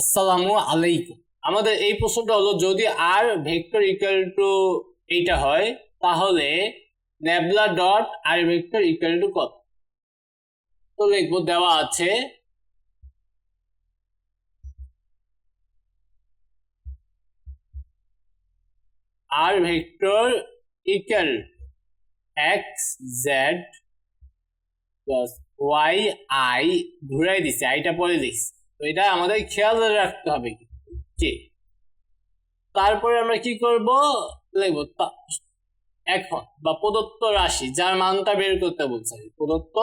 আসসালামু আলাইকুম। আমাদের এই প্রশ্নটা হলো, যদি আর ভেক্টর ইকুয়াল টু এইটা হয়, তাহলে nabla dot R vector equal to কত? তো লিখব, দেওয়া আছে R vector equal X Z plus Y I ঘুরাই দিছে আইটা পরে দিচ্ছে তো এটা আমাদের খেয়াল রাখতে হবে। কি? তারপরে আমরা কি করব? লিখব এখন, বা প্রদত্ত রাশি, যার মানটা বের করতে বলছে। প্রদত্ত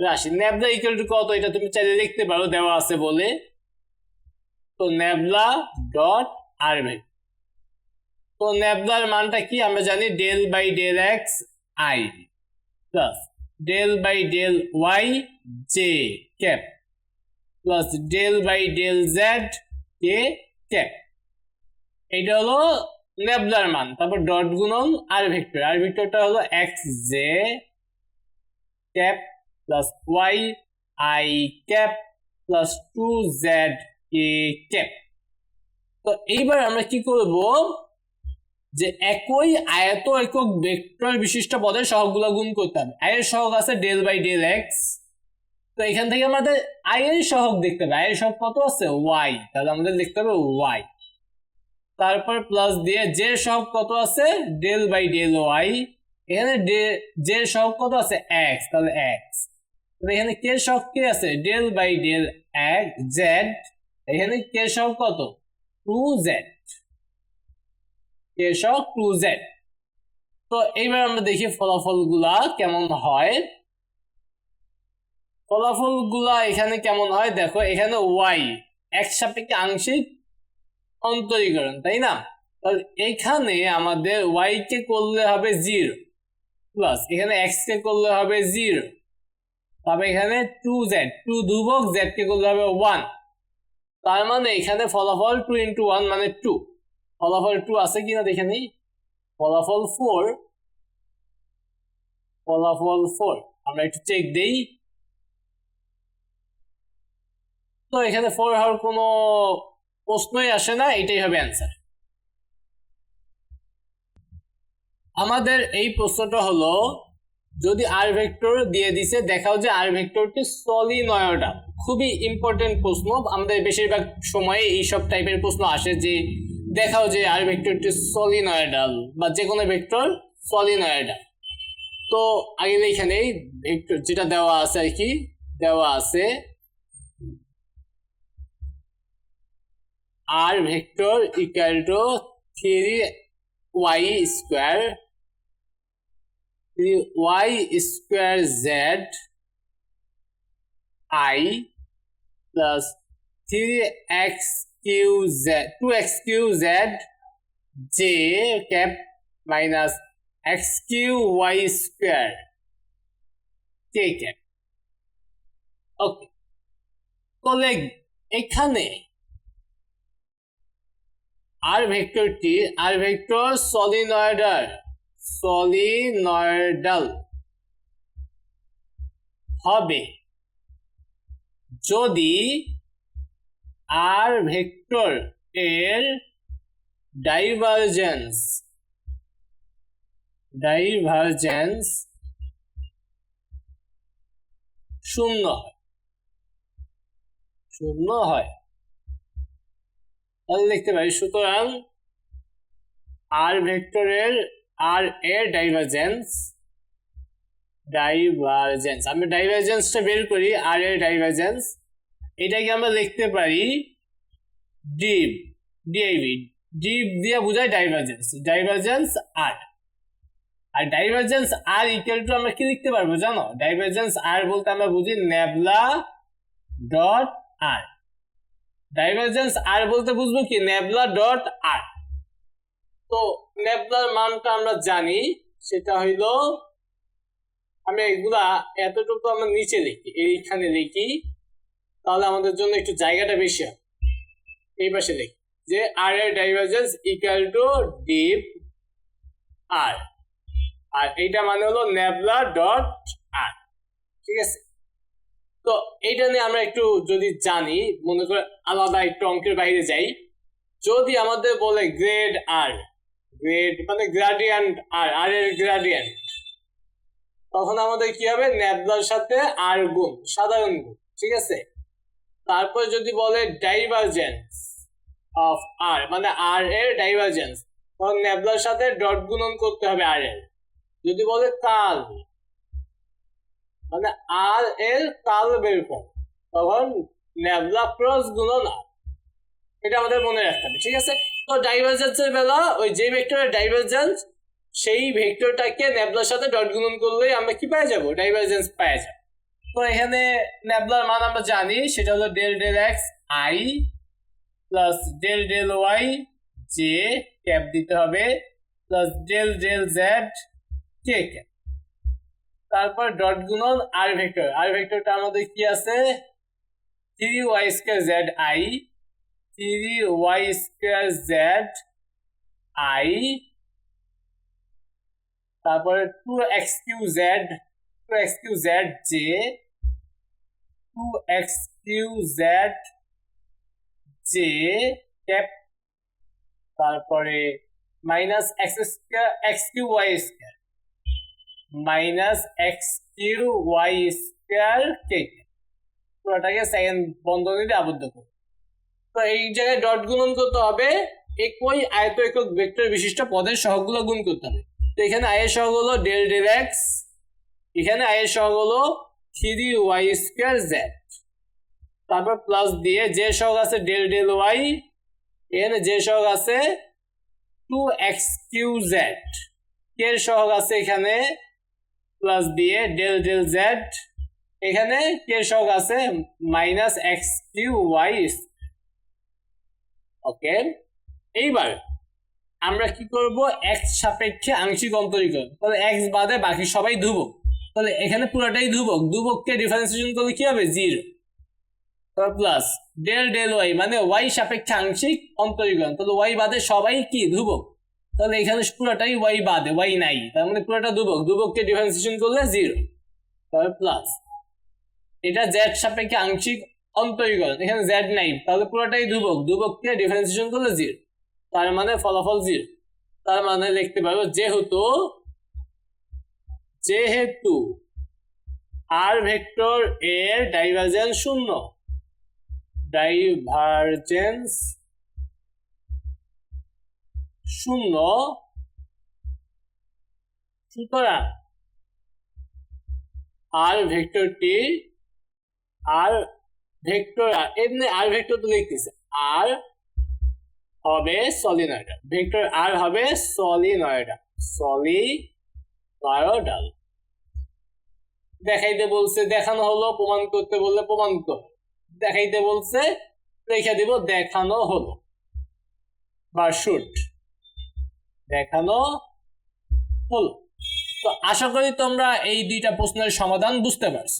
রাশি, ন্যাবলা ইকুয়াল টু কত? এটা তুমি চাইলে লিখতে পারো, দেওয়া আছে বলে। তো ন্যাবলা ডট আর তো ন্যাবলার মানটা কি? আমরা জানি del by del X I plus del by del Y J cap plus del by del Z K cap এটা হলো নেবলার মান, তারপর ডট গুণন আর ভেক্টর। আর ভেক্টরটা হলো X J cap plus Y I cap plus two Z K cap তো এইবার আমরা কি করব? যে একই আয়ত একক ভেক্টর বিশিষ্ট পদের সহগগুলো গুণ করতে হবে। আয়ের সহগ আছে ডেল বাই ডেল এক্স তো এখান থেকে আমাদের আয়ের সহগ দেখতে হবে আয়ের সহগ কত আছে? ওয়াই তাহলে আমাদের লিখতে হবে ওয়াই তারপর প্লাস দিয়ে জে সহগ কত আছে? ডেল বাই ডেল ওয়াই এখানে জে সহগ কত আছে? এক্স তাহলে এক্স এখানে কে সহগ কে আছে? ডেল বাই ডেল এক জেড এখানে কে সহগ কত? টু জেড কে সহগ টু জেড তো এইবার আমরা দেখি ফলাফলগুলা কেমন হয়। ফলাফলগুলা এখানে কেমন হয়? দেখো, এখানে ওয়াই এক সাপেক্ষে আংশিক অন্তরীকরণ, তাই না? এখানে আমাদের ওয়াই কে করলে হবে জিরো প্লাস এখানে এক্স কে করলে হবে জিরো তবে এখানে টু জেড টু ধ্রুবক জেড কে করলে হবে ওয়ান তার মানে এখানে ফলাফল টু ইন্টু ওয়ান মানে টু ফলাফল টু আছে কিনা দেখে নেই, ফলাফল ফোর ফলাফল ফোর আমরা একটু চেক দেই। তো এখানে ফোর হওয়ার কোনো প্রশ্নই আসে না, এটাই হবে অ্যান্সার আমাদের এই প্রশ্নটা হলো, যদি আর ভেক্টর দিয়ে দিছে, দেখাও যে আর ভেক্টরটি সলিনয়ডাল খুবই ইম্পর্টেন্ট প্রশ্ন। আমাদের বেশিরভাগ সময়ে এইসব টাইপের প্রশ্ন আসে যে, দেখাও যে আর ভেক্টরটি সলিনয়ডাল বা যে কোনো ভেক্টর সলিনয়ডাল তো আগে এখানে যেটা দেওয়া আছে আর কি, দেওয়া আছে R vector equal to three Y square three Y square Z I plus three X cube Z two X cube Z J cap minus X cube Y square K cap okay তাহলে এখানে আর ভেক্টরটি আর vector solenoidal solenoidal হবে। যদি R vector এর divergence divergence শূন্য হয়। শূন্য হয়। তাহলে পারি সুতরাং আর ভেক্টরের আর এর ডাইভারজেন্স ডাইভারজেন্স আমি ডাইভারজেন্সটা বের করি আর এর ডাইভারজেন্স এটাকে আমরা লিখতে পারি ডিপ ডিআইভি ডিপ দিয়ে বোঝায় divergence divergence R R divergence R equal to আমরা কি লিখতে পারব জানো? ডাইভারজেন্স আর বলতে আমরা বুঝি নেবলা ডট আর ডাইভারজেন্স আর বলতে বুঝব কি? নেবলা ডট আর তো নেবলার মানটা আমরা জানি, সেটা হইল, আমি এগুলা এতটুকু আমরা নিচে লিখি, এইখানে লিখি, তাহলে আমাদের জন্য একটু জায়গাটা বেশি হবে। এই পাশে লিখি, যে আর এর divergence equal to div R R এইটা মানে হলো নেবলা ডট আর ঠিক আছে? তো এইটা নিয়ে আমরা একটু যদি জানি, মনে করে আলাদা একটু অঙ্কের বাইরে যাই। যদি আমাদের বলে গ্রেড আর গ্রেড মানে গ্রাডিয়ান্ট আর আর এর গ্রাডিয়ান্ট তখন আমাদের কি হবে? ন্যাবলার সাথে আর গুণ, সাধারণ গুণ, ঠিক আছে? তারপর যদি বলে ডাইভারজেন্স অফ আর মানে আর এর ডাইভারজেন্স তখন ন্যাবলার সাথে ডট গুণন করতে হবে আর এর। যদি বলে কাল মানে আর এর কাল বের কর। তখন ন্যাবলা ক্রসগুলো আর এটা আমাদের মনে রাখতে হবে, ঠিক আছে? তো ডাইভারজেন্সের বেলা ওই যে ভেক্টরের ডাইভারজেন্স সেই ভেক্টরটাকে ন্যাবলার সাথে ডট গুণন করলেই আমরা কি পেয়ে যাব? ডাইভারজেন্স পেয়ে যাব। তো এখানে ন্যাবলার মান আমরা জানি, সেটা হলো del del X I plus del del Y J cap দিতে হবে plus del del Z K cap. তারপর ডট গুণন আর ভেক্টর আর ভেক্টরটা আমাদের কি আছে? Three Y square Z I three Y square Z I তারপরে two X cube Z two X cube Z J two X cube Z J cap তারপরে minus X square X cube Y square minus X cube Y square কে পুরোটাকে second বন্ধনীতে আবদ্ধ করো। তো এই জায়গায় dot গুণন করতে হবে, একই আয়ত একক ভেক্টর বিশিষ্ট পদের সহগগুলো গুণ করতে হবে। তো এখানে আয়ের সহগ হলো ডেল ডেল এক্স এখানে আয়ের সহগ হলো থ্রি ওয়াই স্কোয়ার জেড তারপর প্লাস দিয়ে যে সহগ আছে ডেল ডেল ওয়াই এখানে যে সহগ আছে টু এক্স কিউ জেড কে সহগ আছে এখানে প্লাস দিয়ে ডেল ডেল জেড এখানে কে সহগ আছে minus x q y okay এইবার আমরা কি করব? এক্স সাপেক্ষে আংশিক অন্তরীকরণ। তাহলে এক্স বাদে বাকি সবাই ধ্রুবক। তাহলে এখানে পুরোটাই ধ্রুবক। ধ্রুবককে ডিফারেন্সিয়েশন করলে কি হবে? Zero plus del del y মানে ওয়াই সাপেক্ষে আংশিক অন্তরীকরণ। তাহলে ওয়াই বাদে সবাই কি? ধ্রুবক। তাহলে এখানে পুরোটাই ওয়াই বাদে ওয়াই নাই। তার মানে পুরোটা ধ্রুবক ধ্রুবককে ডিফারেন্সিয়েশন করলে জিরো তারপর প্লাস এটা জেড সাপেক্ষে আংশিক অন্তরীকরণ, এখানে জেড নাই। তাহলে পুরোটাই ধ্রুবক ধ্রুবককে ডিফারেন্সিয়েশন করলে জিরো তার মানে ফলাফল জিরো তার মানে লিখতে পারব যেহেতু যেহেতু আর ভেক্টর এর ডাইভারজেন্স শূন্য। ডাইভারজেন্স শূন্য সুতরাং আর ভেক্টরটি আর ভেক্টর, এমনি আর ভেক্টর তো লিখতেছে। আর হবে সলিনয়েডাল ভেক্টর আর হবে সলিনয়েডাল সলিনয়েডাল। দেখাইতে বলছে, দেখানো হলো, প্রমাণ করতে বললে প্রমাণ কর। দেখাইতে বলছে, রেখে দিব, দেখানো হলো। বা শুট। দেখানো হলো। তো আশা করি তোমরা এই দুইটা প্রশ্নের সমাধান বুঝতে পারছ।